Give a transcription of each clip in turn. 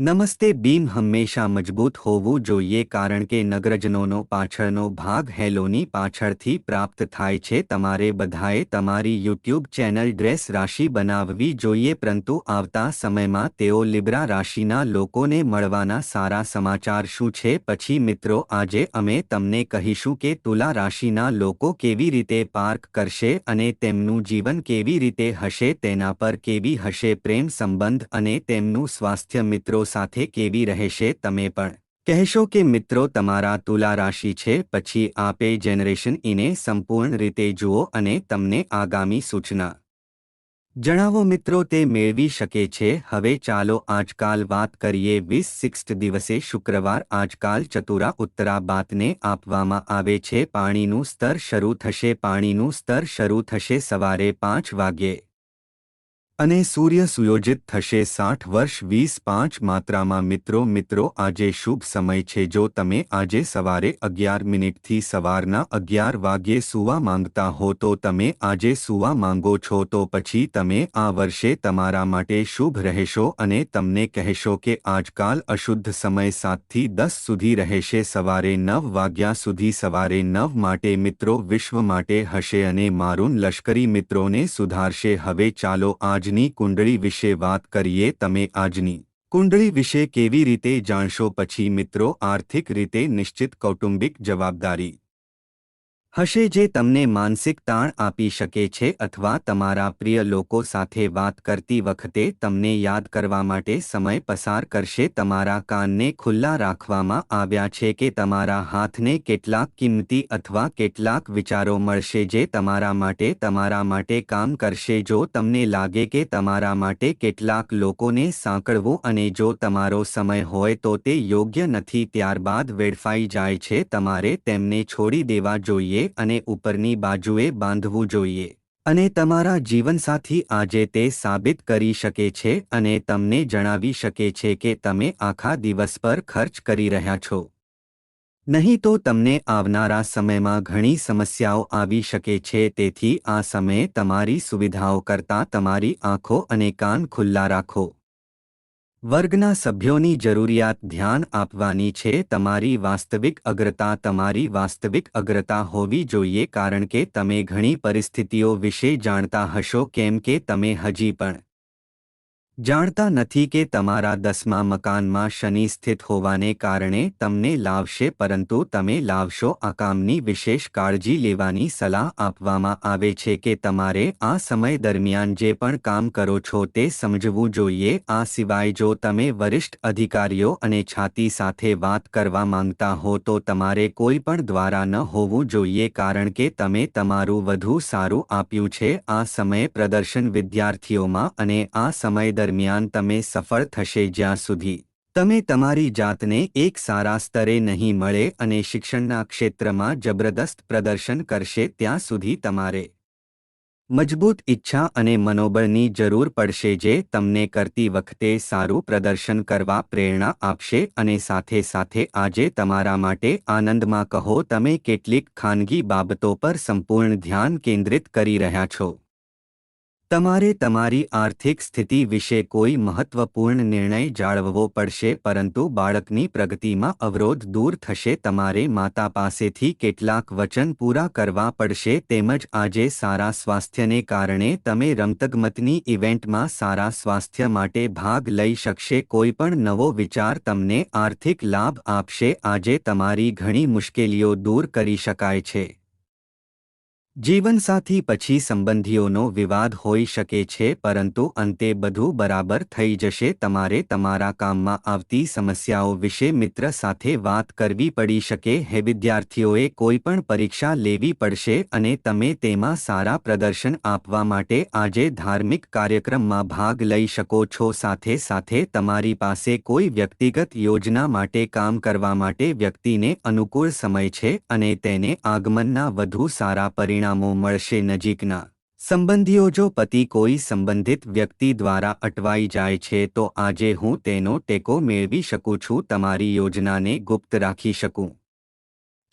નમસ્તે, બીમ હંમેશા મજબૂત હોવું જોઈએ કારણ કે નગરજનોનો પાછળનો ભાગ હેલોની પાછળથી પ્રાપ્ત થાય છે. તમારે બધાએ તમારી યુટ્યુબ ચેનલ ડ્રેસ રાશિ બનાવવી જોઈએ, પરંતુ આવતા સમયમાં તેઓ લિબ્રા રાશિના લોકોને મળવાના સારા સમાચાર શું છે? પછી મિત્રો, આજે અમે તમને કહીશું કે તુલા રાશિના લોકો કેવી રીતે પાર્ક કરશે અને તેમનું જીવન કેવી રીતે હશે, તેના પર કેવી હશે પ્રેમ સંબંધ અને તેમનું સ્વાસ્થ્ય મિત્રો સાથે કેવી રહેશે તમે પણ. કહેશો કે મિત્રો તમારા તુલા રાશિ છે, પછી આપે જનરેશન ઇને સંપૂર્ણ રીતે જુઓ અને તમને આગામી સૂચના. જણાવો મિત્રો તે મેળવી શકે છે, હવે ચાલો આજકાલ વાત કરીએ વીસ સિક્સ્થ દિવસે શુક્રવાર, આજકાલ ચતુરા ઉત્તરા બાતને આપવામાં આવે છે, પાણીનું સ્તર શરૂ થશે, પાણીનું સ્તર શરૂ થશે સવારે પાંચ વાગ્યે. અને સૂર્ય સુયોજિત થશે સાઠ વર્ષ વીસ પાંચ માત્રામાં. મિત્રો મિત્રો, આજે શુભ સમય છે. જો તમે આજે સવારે અગિયાર મિનિટથી સવારના અગિયાર વાગ્યે સૂવા માંગતા હો, તો તમે આજે સૂવા માંગો છો. તો પછી તમે આ વર્ષે તમારા માટે શુભ રહેશો અને તમને કહેશો કે આજકાલ અશુદ્ધ સમય સાતથી દસ સુધી રહેશે. સવારે નવ વાગ્યા સુધી સવારે નવ માટે, મિત્રો, વિશ્વ માટે હશે અને મારું લશ્કરી મિત્રોને સુધારશે. હવે ચાલો આજ આજની કુંડળી વિશે વાત કરીએ તમે આજની કુંડળી વિશે કેવી રીતે જાણશો? પછી મિત્રો, આર્થિક રીતે નિશ્ચિત કૌટુંબિક જવાબદારી હશે જે તમને માનસિક તાણ આપી શકે છે અથવા તમારા પ્રિય લોકો સાથે વાત કરતી વખતે તમને યાદ કરવા માટે સમય પસાર કરશે. તમારા કાનને ખુલ્લા રાખવામાં આવ્યા છે કે તમારા હાથને કેટલાક કિંમતી અથવા કેટલાક વિચારો મળશે જે તમારા માટે તમારા માટે કામ કરશે. જો તમને લાગે કે તમારા માટે કેટલાક લોકોને સાંકળવું અને જો તમારો સમય હોય તો તે યોગ્ય નથી, ત્યારબાદ વેડફાઈ જાય છે. તમારે તેમને છોડી દેવા જોઈએ. અને ઉપરની બાજુએ બાંધવું જોઈએ. અને તમારા જીવનસાથી આજે તે સાબિત કરી શકે છે અને તમને જણાવી શકે છે કે તમે આખા દિવસ પર ખર્ચ કરી રહ્યા છો. નહીં તો તમને આવનારા સમયમાં ઘણી સમસ્યાઓ આવી શકે છે, તેથી આ સમયે તમારી સુવિધાઓ કરતાં તમારી આંખો અને કાન ખુલ્લા રાખો. વર્ગના સભ્યોની જરૂરિયાત ધ્યાન આપવાની છે. તમારી વાસ્તવિક અગ્રતા તમારી વાસ્તવિક અગ્રતા હોવી જોઈએ કારણ કે તમે ઘણી પરિસ્થિતિઓ વિશે જાણતા હશો, કેમ કે તમે હજી પણ જાણતા નથી કે તમારા દસમા મકાનમાં શનિ સ્થિત હોવાને કારણે તમને લાવશે પરંતુ તમે લાવશો આ કામની વિશેષ કાળજી લેવાની સલાહ આપવામાં આવે છે કે તમારે આ સમય દરમિયાન જે પણ કામ કરો છો તે સમજવું જોઈએ. આ સિવાય જો તમે વરિષ્ઠ અધિકારીઓ અને છાતી સાથે વાત કરવા માંગતા હો તો તમારે કોઈ પણ દ્વારા ન હોવું જોઈએ કારણ કે તમે તમારું વધુ સારું આપ્યું છે. આ સમયે પ્રદર્શન વિદ્યાર્થીઓમાં અને આ સમય દરમિયાન તમે સફળ થશે જ્યાં સુધી. તમે તમારી જાતને એક સારા સ્તરે નહીં મળે અને શિક્ષણના ક્ષેત્રમાં જબરદસ્ત પ્રદર્શન કરશે ત્યાં સુધી તમારે મજબૂત ઈચ્છા અને મનોબળની જરૂર પડશે જે તમને કરતી વખતે સારું પ્રદર્શન કરવા પ્રેરણા આપશે અને સાથે સાથે આજે તમારા માટે આનંદમાં કહો તમે કેટલીક ખાનગી બાબતો પર સંપૂર્ણ ધ્યાન કેન્દ્રિત કરી રહ્યા છો. તમારે તમારી આર્થિક સ્થિતિ વિશે કોઈ મહત્વપૂર્ણ નિર્ણય જાળવવો પડશે, પરંતુ બાળકની પ્રગતિમાં અવરોધ દૂર થશે. તમારે માતા પાસેથી કેટલાક વચન પૂરા કરવા પડશે, તેમજ આજે સારા સ્વાસ્થ્યને કારણે તમે રમતગમતની ઇવેન્ટમાં સારા સ્વાસ્થ્ય માટે ભાગ લઈ શકશે. કોઈપણ નવો વિચાર તમને આર્થિક લાભ આપશે. આજે તમારી ઘણી મુશ્કેલીઓ દૂર કરી શકાય છે. જીવનસાથી પછી સંબંધીઓનો વિવાદ હોઈ શકે છે, પરંતુ અંતે બધું બરાબર થઈ જશે. તમારે તમારા કામમાં આવતી સમસ્યાઓ વિશે મિત્ર સાથે વાત કરવી પડી શકે. હે, વિદ્યાર્થીઓએ કોઈપણ પરીક્ષા લેવી પડશે અને તમે તેમાં સારા પ્રદર્શન આપવા માટે આજે ધાર્મિક કાર્યક્રમમાં ભાગ લઈ શકો છો. સાથે સાથે તમારી પાસે કોઈ વ્યક્તિગત યોજના માટે કામ કરવા માટે વ્યક્તિને અનુકૂળ સમય છે અને તેને આગમનના વધુ સારા પરિણામ પરિણામો મળશે નજીકના. સંબંધીઓ, જો પતિ કોઈ સંબંધિત વ્યક્તિ દ્વારા અટવાઈ જાય છે, તો આજે હું તેનો ટેકો મેળવી શકું છું, તમારી યોજનાને ગુપ્ત રાખી શકું.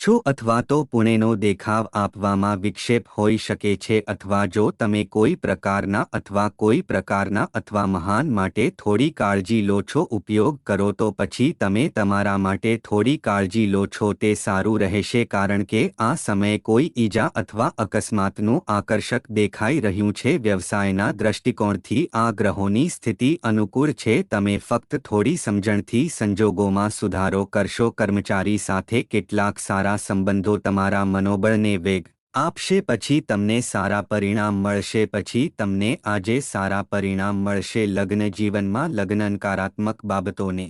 છો અથવા તો પુણેનો દેખાવ આપવામાં વિક્ષેપ હોઈ શકે છે અથવા જો તમે કોઈ પ્રકારના અથવા કોઈ પ્રકારના અથવા મહાન માટે થોડી કાળજી લો છો, ઉપયોગ કરો તો પછી તમે તમારા માટે થોડી કાળજી લો છો, તે સારું રહેશે કારણ કે આ સમયે કોઈ ઈજા અથવા અકસ્માતનું આકર્ષક દેખાઈ રહ્યું છે. વ્યવસાયના દૃષ્ટિકોણથી આ ગ્રહોની સ્થિતિ અનુકૂળ છે. તમે ફક્ત થોડી સમજણથી સંજોગોમાં સુધારો કરશો. કર્મચારી સાથે કેટલાક સારા સારા સંબંધો તમારા મનોબળને વેગ આપશે, પછી તમને સારા પરિણામ મળશે, પછી તમને આજે સારા પરિણામ મળશે. લગ્ન જીવનમાં લગ્ન નકારાત્મક બાબતોને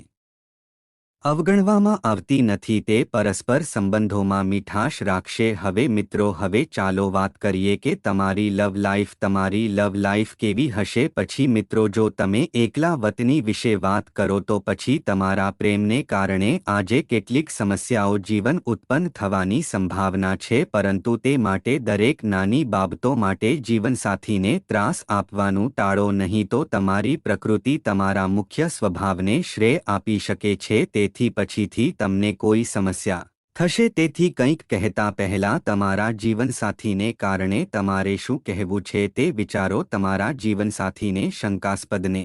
અવગણવામાં આવતી નથી તે પરસ્પર સંબંધોમાં મીઠાશ રાખશે. હવે મિત્રો, હવે ચાલો વાત કરીએ કે તમારી લવ લાઈફ તમારી લવ લાઈફ કેવી હશે? પછી મિત્રો, જો તમે એકલા વતની વિશે વાત કરો તો પછી તમારા પ્રેમને કારણે આજે કેટલીક સમસ્યાઓ જીવન ઉત્પન્ન થવાની સંભાવના છે, પરંતુ તે માટે દરેક નાની બાબતો માટે જીવનસાથીને ત્રાસ આપવાનું ટાળો નહીં તો તમારી પ્રકૃતિ તમારા મુખ્ય સ્વભાવને શ્રેય આપી શકે છે. તે તેથી પછીથી તમને કોઈ સમસ્યા થશે તેથી કંઈક કહેતા પહેલા તમારા જીવનસાથીને કારણે તમારે શું કહેવું છે તે વિચારો તમારા જીવનસાથીને શંકાસ્પદને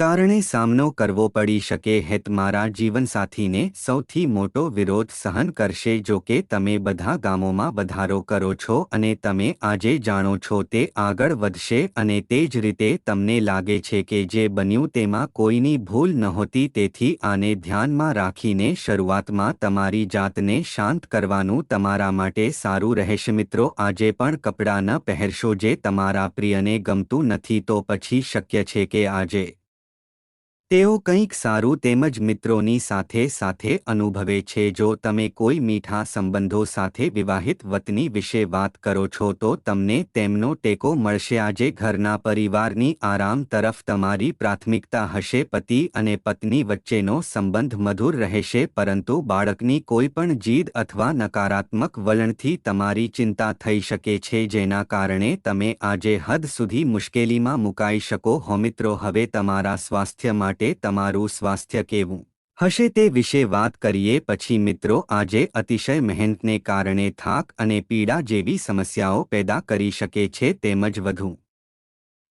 કારણે સામનો કરવો પડી શકે હેત મારા જીવનસાથીને સૌથી મોટો વિરોધ સહન કરશે જો કે તમે બધા ગામોમાં વધારો કરો છો અને તમે આજે જાણો છો તે આગળ વધશે અને તે જ રીતે તમને લાગે છે કે જે બન્યું તેમાં કોઈની ભૂલ નહોતી તેથી આને ધ્યાનમાં રાખીને શરૂઆતમાં તમારી જાતને શાંત કરવાનું તમારા માટે સારું રહેશે. મિત્રો, આજે પણ કપડાં ન પહેરશો જે તમારા પ્રિયને ગમતું નથી તો પછી શક્ય છે કે આજે તેઓ કંઈક સારું તેમજ મિત્રોની સાથે સાથે અનુભવે છે. જો તમે કોઈ મીઠા સંબંધો સાથે વિવાહિત વતની વિશે વાત કરો છો, તો તમને તેમનો ટેકો મળશે. આજે ઘરના પરિવારની આરામ તરફ તમારી પ્રાથમિકતા હશે. પતિ અને પત્ની વચ્ચેનો સંબંધ મધુર રહેશે, પરંતુ બાળકની કોઈ પણ જીદ અથવા નકારાત્મક વલણથી તમારી ચિંતા થઈ શકે છે, જેના કારણે તમે આજે હદ સુધી મુશ્કેલીમાં મુકાઈ શકો. હો મિત્રો, હવે તમારા સ્વાસ્થ્ય માટે માટે તમારું સ્વાસ્થ્ય કેવું? હશે તે વિશે વાત કરીએ પછી મિત્રો આજે અતિશય મહેનતને કારણે થાક અને પીડા જેવી સમસ્યાઓ પેદા કરી શકે છે તેમજ વધુ.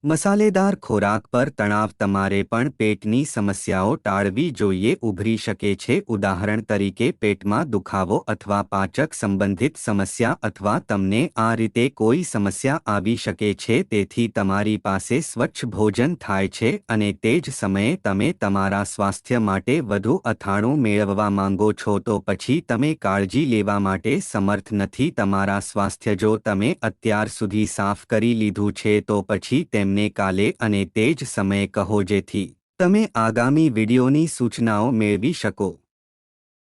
મસાલેદાર ખોરાક પર તણાવ તમારે પણ પેટની સમસ્યાઓ ટાળવી જોઈએ, ઉભરી શકે છે. ઉદાહરણ તરીકે, પેટમાં દુખાવો અથવા પાચક સંબંધિત સમસ્યા અથવા તમને આ રીતે કોઈ સમસ્યા આવી શકે છે, તેથી તમારી પાસે સ્વચ્છ ભોજન થાય છે અને તે જ સમયે તમે તમારા સ્વાસ્થ્ય માટે વધુ અથાણું મેળવવા માંગો છો, તો પછી તમે કાળજી લેવા માટે સમર્થ નથી. તમારા સ્વાસ્થ્ય જો તમે અત્યાર સુધી સાફ કરી લીધું છે, તો પછી તેમ તેમને કાલે અને તે જ સમયે કહો જેથી તમે આગામી વિડિયોની સૂચનાઓ મેળવી શકો.